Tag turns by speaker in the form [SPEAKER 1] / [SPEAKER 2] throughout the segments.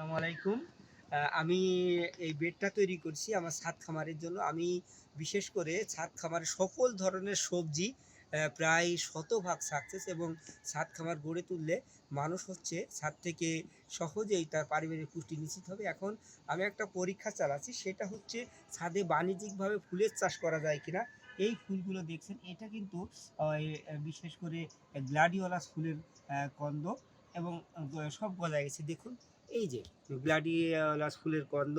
[SPEAKER 1] আসসালামু আলাইকুম। আমি এই বেডটা তৈরি করছি আমার ছাদ খামারের জন্য। আমি বিশেষ করে ছাদ খামারের সকল ধরনের সবজি প্রায় শতভাগ সাকসেস এবং ছাদ খামার গড়ে তুললে মানুষ হচ্ছে ছাদ থেকে সহজেই তার পারিবারিক পুষ্টি নিশ্চিত হবে। এখন আমি একটা পরীক্ষা চালাচ্ছি, সেটা হচ্ছে ছাদে বাণিজ্যিকভাবে ফুলের চাষ করা যায় কিনা? এই ফুলগুলো দেখছেন, এটা কিন্তু বিশেষ করে গ্লাডিওলাস ফুলের কন্দ এবং সব গজায় গেছে। দেখুন এই যে গ্লাডিয়ালাস ফুলের কন্দ,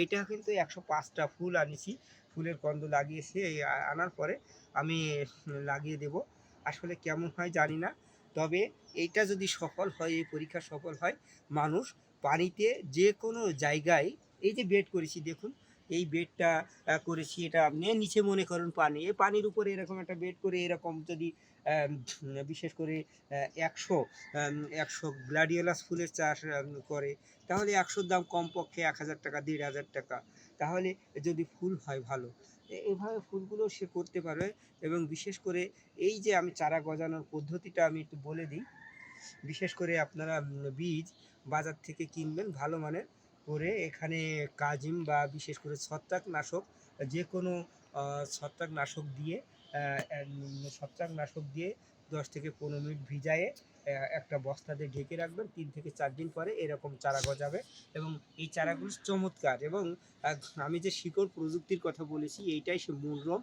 [SPEAKER 1] এইটা কিন্তু একশো পাঁচটা ফুল আনিছি। ফুলের কন্দ লাগিয়েছি, এই আনার পরে আমি লাগিয়ে দেব। আসলে কেমন হয় জানি না, তবে এইটা যদি সফল হয়, এই পরীক্ষা সফল হয়, মানুষ পানিতে যে কোনো জায়গায়, এই যে বেড করেছি, দেখুন এই বেডটা করেছি, এটা আপনি নিচে মনে করুন পানি। এই পানির উপরে এরকম একটা বেড করে এরকম যদি বিশেষ করে একশো একশো গ্লাডিওলাস ফুলের চাষ করে, তাহলে একশোর দাম কমপক্ষে এক হাজার টাকা, দেড় হাজার টাকা। তাহলে যদি ফুল হয় ভালো এভাবে ফুলগুলো সে করতে পারবে এবং বিশেষ করে এই যে আমি চারা গজানোর পদ্ধতিটা আমি একটু বলে দিই। বিশেষ করে আপনারা বীজ বাজার থেকে কিনবেন, ভালো মানের করে এখানে কাজিম বা বিশেষ করে ছত্রাকনাশক যে কোনো ছত্রাকনাশক দিয়ে ছত্রাকনাশক দিয়ে দশ থেকে পনেরো মিনিট ভিজায়ে একটা বস্তাতে ঢেকে রাখবেন। তিন থেকে চার দিন পরে এরকম চারা গজাবে এবং এই চারাগুলো চমৎকার এবং আমি যে শিকড় প্রযুক্তির কথা বলেছি, এইটাই সে মূলরম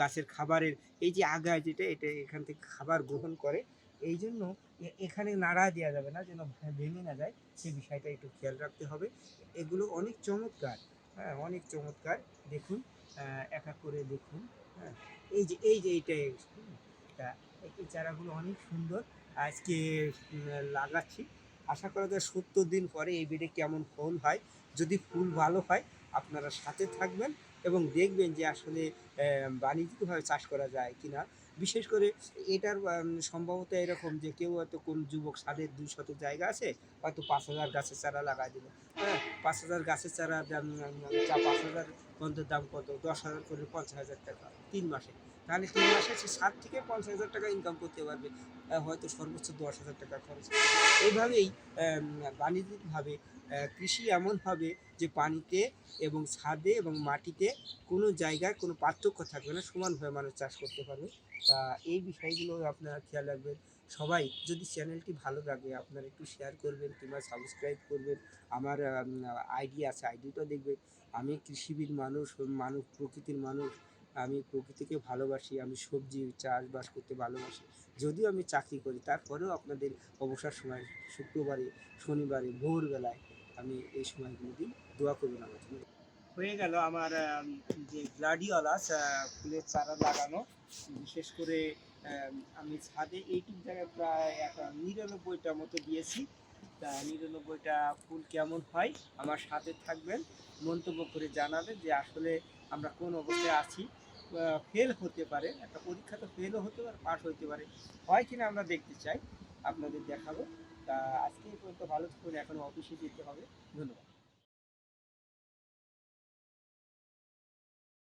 [SPEAKER 1] গাছের খাবারের এই যে আগায় যেটা, এটা এখান থেকে খাবার গ্রহণ করে। এই জন্য এখানে নাড়া দেওয়া যাবে না, যেন ভেঙে না যায়। সেই বিষয়টা একটু খেয়াল রাখতে হবে। এগুলো অনেক চমৎকার। হ্যাঁ অনেক চমৎকার। দেখুন এক এক করে দেখুন। হ্যাঁ এই যে এই যে এইটাই। তা, এই চারাগুলো অনেক সুন্দর। আজকে লাগাচ্ছি। আশা করা যায় সত্তর দিন পরে এই বেডে কেমন ফল হয়। যদি ফুল ভালো হয়, আপনারা সাথে থাকবেন। এবং দেখবেন যে আসলে বাণিজ্যিকভাবে চাষ করা যায় কিনা। বিশেষ করে এটার সম্ভবত এরকম যে কেউ হয়তো কোন যুবক সাদের দুই শত জায়গা আছে, হয়তো পাঁচ হাজার গাছের চারা লাগাই দিল। হ্যাঁ পাঁচ হাজার গাছের চারা দাম পাঁচ হাজার পর্যন্ত দাম কত? দশ হাজার করে পঞ্চাশ হাজার টাকা তিন মাসে। তাহলে তিন মাসে সে ষাট থেকে পঞ্চাশ হাজার টাকা ইনকাম করতে পারবে। হয়তো সর্বোচ্চ দশ হাজার টাকা খরচ। এইভাবেই বাণিজ্যিকভাবে কৃষি এমন হবে যে পানিতে এবং ছাদে এবং মাটিতে কোনো জায়গায় কোনো পার্থক্য থাকবে না, সমানভাবে মানুষ চাষ করতে পারবে। তা এই বিষয়গুলো আপনারা খেয়াল রাখবেন। সবাই যদি চ্যানেলটি ভালো লাগে, আপনারা একটু শেয়ার করবেন কিংবা সাবস্ক্রাইব করবেন। আমার আইডি আছে, আইডিটা দেখবেন। আমি কৃষিবিদ মানুষ মানুষ, প্রকৃতির মানুষ। আমি প্রকৃতিকে ভালোবাসি, আমি সবজি চাষবাস করতে ভালোবাসি। যদিও আমি চাকরি করি, তারপরেও আপনাদের অবসর সময় শুক্রবারে, শনিবারে, ভোরবেলায় আমি এই সময়গুলো দিই দোয়া করবেন আমার হয়ে গেল আমার যে গ্লাডিওলাস ফুলের চারা লাগানো। বিশেষ করে আমি ছাদে এইটুক জায়গায় প্রায় একটা নিরানব্বইটা মতো দিয়েছি। তা নিরানব্বইটা ফুল কেমন হয় আমার সাথে থাকবেন, মন্তব্য করে জানাবেন যে আসলে আমরা কোন অবস্থায় আছি। ফেল হতে পারে, একটা পরীক্ষা তো ফেলও হতে পারে পাস হতে পারে। হয় কিনা আমরা দেখতে চাই, আপনাদের দেখাবো। তা আজকে পর্যন্ত ভালো থাকুন এখন অফিসে যেতে হবে। ধন্যবাদ।